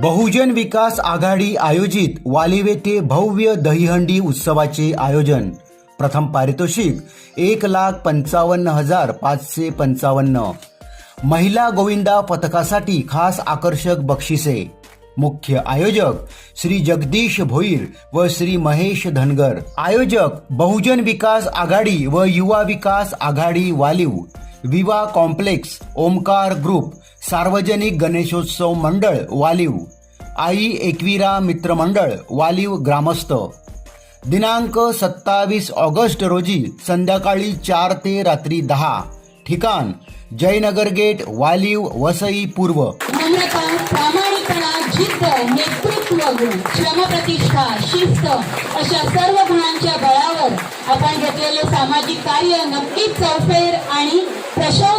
बहुजन विकास आघाडी आयोजित वालिवे ते भव्य दहीहंडी उत्सवाचे आयोजन. प्रथम पारितोषिक एक लाख पंचावन्न हजार पाचशे पंचावन्न. महिला गोविंदा पथकासाठी खास आकर्षक बक्षिसे. मुख्य आयोजक श्री जगदीश भोईर व श्री महेश धनगर. आयोजक बहुजन विकास आघाडी व युवा विकास आघाडी वालीव. विवा कॉम्प्लेक्स ओमकार ग्रुप सार्वजनिक गणेशोत्सव मंडळ वालीव. आई एकविरा मित्रमंडळ वालीव ग्रामस्थ. दिनांक सत्तावीस ऑगस्ट रोजी संध्याकाळी चार ते रात्री दहा. ठिकाण जयनगर गेट वालीव वसई पूर्व. प्रामाणिकपणा जिद्द नेतृत्व गुण श्रमप्रतिष्ठा शिस्त अशा सर्व गुणांच्या बळावर आपण घेतलेले सामाजिक कार्य नक्कीच चौफेर आणि प्रशस्त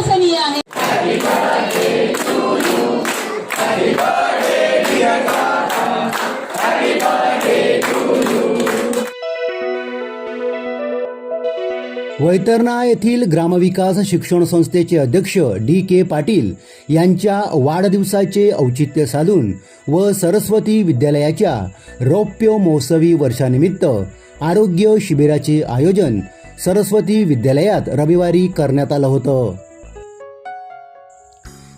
वैतरणा येथील ग्रामविकास शिक्षण संस्थेचे अध्यक्ष डी के पाटील यांच्या वाढदिवसाचे औचित्य साधून व सरस्वती विद्यालयाच्या रौप्य महोत्सवी वर्षानिमित्त आरोग्य शिबिराचे आयोजन सरस्वती विद्यालयात रविवारी करण्यात आलं होतं.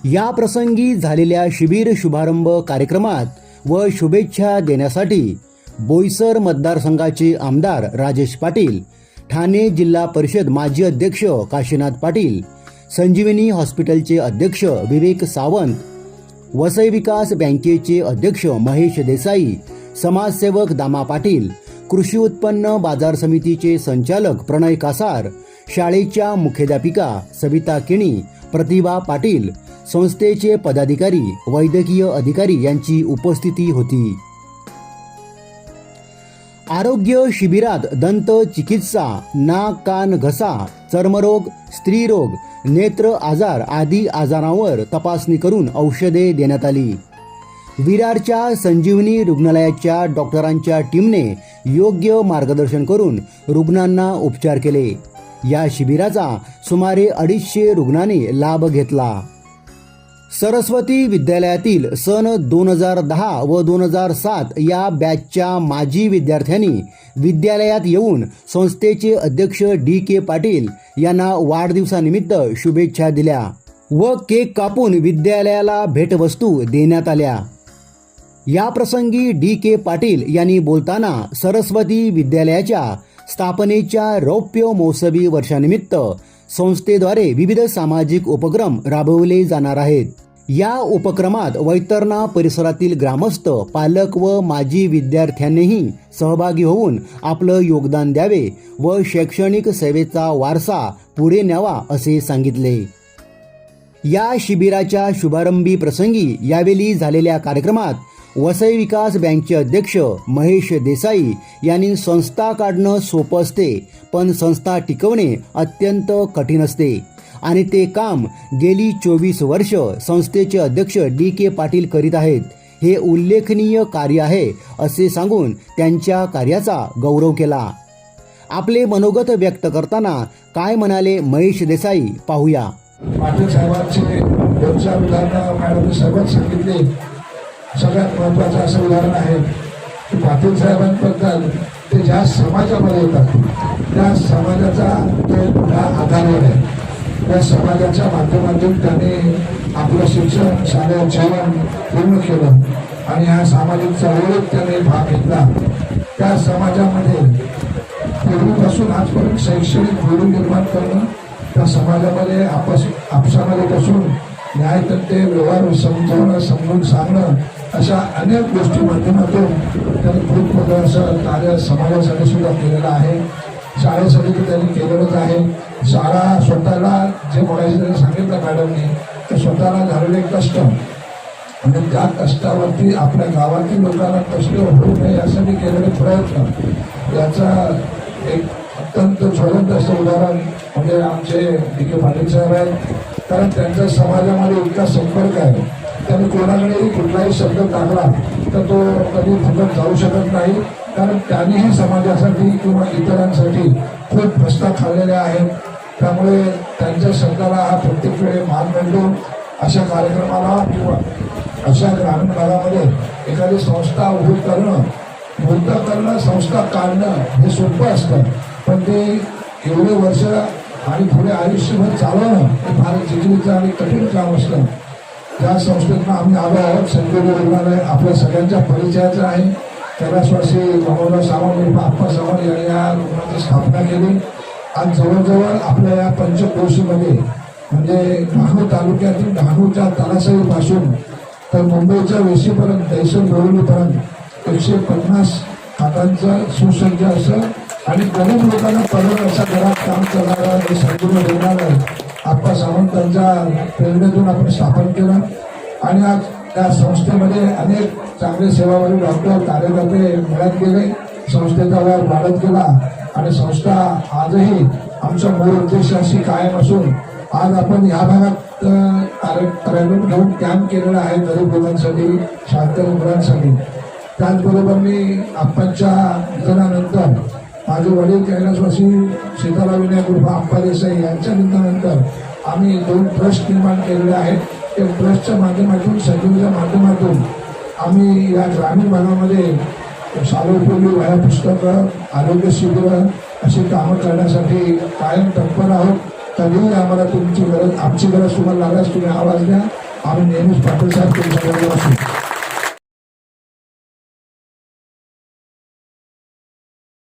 या प्रसंगी झालेल्या शिबिर शुभारंभ कार्यक्रमात व शुभेच्छा देण्यासाठी बोईसर मतदारसंघाचे आमदार राजेश पाटील ठाणे जिल्हा परिषद माजी अध्यक्ष काशीनाथ पाटील संजीवनी हॉस्पिटलचे अध्यक्ष विवेक सावंत वसई विकास बँकेचे अध्यक्ष महेश देसाई समाजसेवक दामा पाटील कृषी उत्पन्न बाजार समितीचे संचालक प्रणय कासार शाळेच्या मुख्याध्यापिका सविता किणी प्रतिभा पाटील संस्थेचे पदाधिकारी वैद्यकीय अधिकारी यांची उपस्थिती होती. आरोग्य शिबिरात दंत चिकित्सा नाक कान घसा चर्मरोग स्त्रीरोग नेत्र आजार आदी आजारांवर तपासणी करून औषधे देण्यात आली. विरारच्या संजीवनी रुग्णालयाच्या डॉक्टरांच्या टीमने योग्य मार्गदर्शन करून रुग्णांना उपचार केले. या शिबिराचा सुमारे अडीचशे रुग्णांनी लाभ घेतला. सरस्वती विद्यालयातील सन दोन हजार दहा व दोन हजार सात या बॅचच्या माजी विद्यार्थ्यांनी विद्यालयात येऊन संस्थेचे अध्यक्ष डी के पाटील यांना वाढदिवसानिमित्त शुभेच्छा दिल्या व केक कापून विद्यालयाला भेटवस्तू देण्यात आल्या. या प्रसंगी डी के पाटील यांनी बोलताना सरस्वती विद्यालयाच्या स्थापनेच्या रौप्य महोत्सवी वर्षानिमित्त संस्थेद्वारे विविध सामाजिक उपक्रम राबवले जाणार आहेत. या उपक्रमात वैतरणा परिसरातील ग्रामस्थ पालक व माजी विद्यार्थ्यांनीही सहभागी होऊन आपलं योगदान द्यावे व शैक्षणिक सेवेचा वारसा पुढे न्यावा असे सांगितले. या शिबिराच्या शुभारंभी प्रसंगी यावेळी झालेल्या कार्यक्रमात वसई विकास बँकचे अध्यक्ष महेश देसाई यांनी संस्था काढणं सोपं असते पण संस्था टिकवणे अत्यंत कठीण असते. आणि ते काम गेली चोवीस वर्ष संस्थेचे अध्यक्ष डी के पाटील करीत आहेत. हे उल्लेखनीय कार्य आहे असे सांगून त्यांच्या कार्याचा गौरव केला. आपले मनोगत व्यक्त करताना काय म्हणाले महेश देसाई पाहूया. पाटील साहेबांचे दोनचार उदाहरणं मॅडमने सर्वच सांगितले. सगळ्यात महत्वाचं असं उदाहरण आहे की पाटील साहेबांबद्दल ते ज्या समाजामध्ये येतात त्या समाजाचा ते मोठा आधार आहे. त्या समाजाच्या माध्यमातून त्याने आपलं शिक्षण शालेय जीवन पूर्ण केलं आणि ह्या सामाजिक चळवळीत त्याने भाग घेतला. त्या समाजामध्ये पूर्वीपासून आजपर्यंत शैक्षणिक गुरु निर्माण करणं त्या समाजामध्ये आपस आपसामध्ये बसून न्यायतंत्रे व्यवहार समजावणं समजून सांगणं अशा अनेक गोष्टी माध्यमातून त्यांनी खूप मोठं असं कार्य समाजासाठी सुद्धा केलेलं आहे. शाळेसाठी त्यांनी केलेलंच आहे. शाळा स्वतःला जे बोलायचं त्यांनी सांगितलं मॅडमनी ते स्वतःला झालेले कष्ट. आणि त्या कष्टावरती आपल्या गावातील लोकांना कष्ट होऊ नये यासाठी केलेले प्रयत्न. याचा एक अत्यंत ज्वलंत असं उदाहरण म्हणजे आमचे डी के पाटील साहेब आहेत. कारण त्यांच्या समाजामध्ये इतका संपर्क आहे. त्यांनी कोणाकडेही कुठलाही शब्द टाकला तर तो कधी फुकट जाऊ शकत नाही. कारण त्यांनीही समाजासाठी किंवा इतरांसाठी खूप भस्ता खाल्लेल्या आहेत. त्यामुळे त्यांच्या शब्दाला हा प्रत्येक वेळी मान मिळतो अशा कार्यक्रमाला किंवा अशा ग्रामीण भागामध्ये एखादी संस्था उभी करणं मूर्त करणं संस्था काढणं हे सोपं असतं. पण ते एवढे वर्ष आणि पुढे आयुष्यभर चालवणं हे फार जिकिरीचं आणि कठीण काम असतं. त्या संस्थेतनं आम्ही आलो आहोत. संजीवनी रुग्णालय आपल्या सगळ्यांच्या परिचयाचं आहे. कैलासवासी मोहम्मद सावंत आप्पा सावंत यांनी या रुग्णाची स्थापना केली. आज जवळजवळ आपल्या या पंचक्रोशीमध्ये म्हणजे डहाणू तालुक्यातील डहाणूच्या तलासरीपासून तर मुंबईच्या वेशीपर्यंत दैसन बोरिवलीपर्यंत एकशे पन्नास हातांचं सुसज्ज असं आणि गरीब लोकांना परत असा घरात काम करणारा हे संपूर्ण देणारं आप्पा सावंतांच्या प्रेरणेतून आपण स्थापन केलं. आणि आज त्या संस्थेमध्ये अनेक चांगले सेवाभावी डॉक्टर कार्यकर्ते मिळत गेले संस्थेचा व्याप वाढत गेला. आणि संस्था आजही आमचा मूळ उद्देश अशी कायम असून आज आपण या भागात कार्यक्रम घेऊन कॅम्प केलेला आहे गरीब मुलांसाठी शांत मुलांसाठी. त्याचबरोबर मी आप्पांच्या निधनानंतर माझे वडील कैलासवासी सीताराम विनायक उर्फ आप्पा देसाई यांच्या निधनानंतर आम्ही दोन ट्रस्ट निर्माण केलेले आहेत. ते ट्रस्टच्या माध्यमातून संजीवच्या माध्यमातून आम्ही या ग्रामीण भागामध्ये शालोपयोगी वह्या पुस्तकं आरोग्य शिबिरं अशी कामं करण्यासाठी कायम तत्पर आहोत. कधीही आम्हाला तुमची गरज आमची गरज तुम्हाला लागल्यास तुम्ही आवाज द्या. आम्ही नेहमीच पाटील साहेब तुमच्याबरोबर असू.